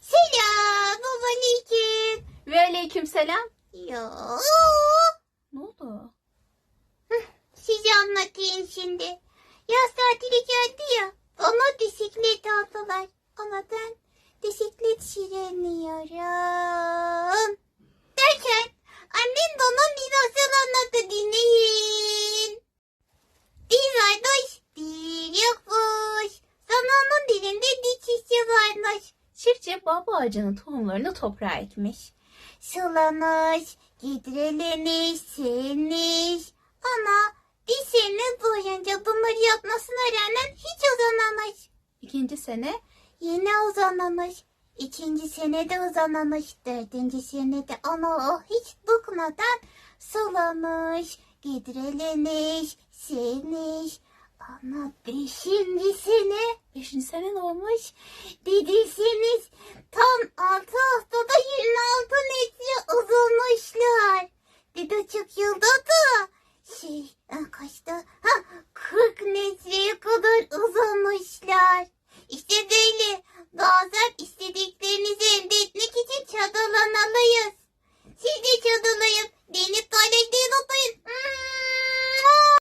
Selam aleyküm. Ve aleyküm selam. Ya. Ne oldu? Size anlatayım şimdi. Yaz tatili geldi ya. Ona bisiklet aldılar. Ama ben bisiklet süremiyorum. Baba ağacının tohumlarını toprağa ekmiş. Sulamış, gidrelemiş, silmiş. Ama bir sene boyunca bunları yapmasına rağmen hiç uzanamamış. İkinci sene Yine uzanamamış. İkinci senede uzanamamış. Dördüncü senede ama o hiç bıkmadan sulamış, gidrelemiş, silmiş. Ama beşinci sene beşinci sene ne olmuş? altı ルチョキをどうぞ。し、あ、こしと、あ、くくねーれ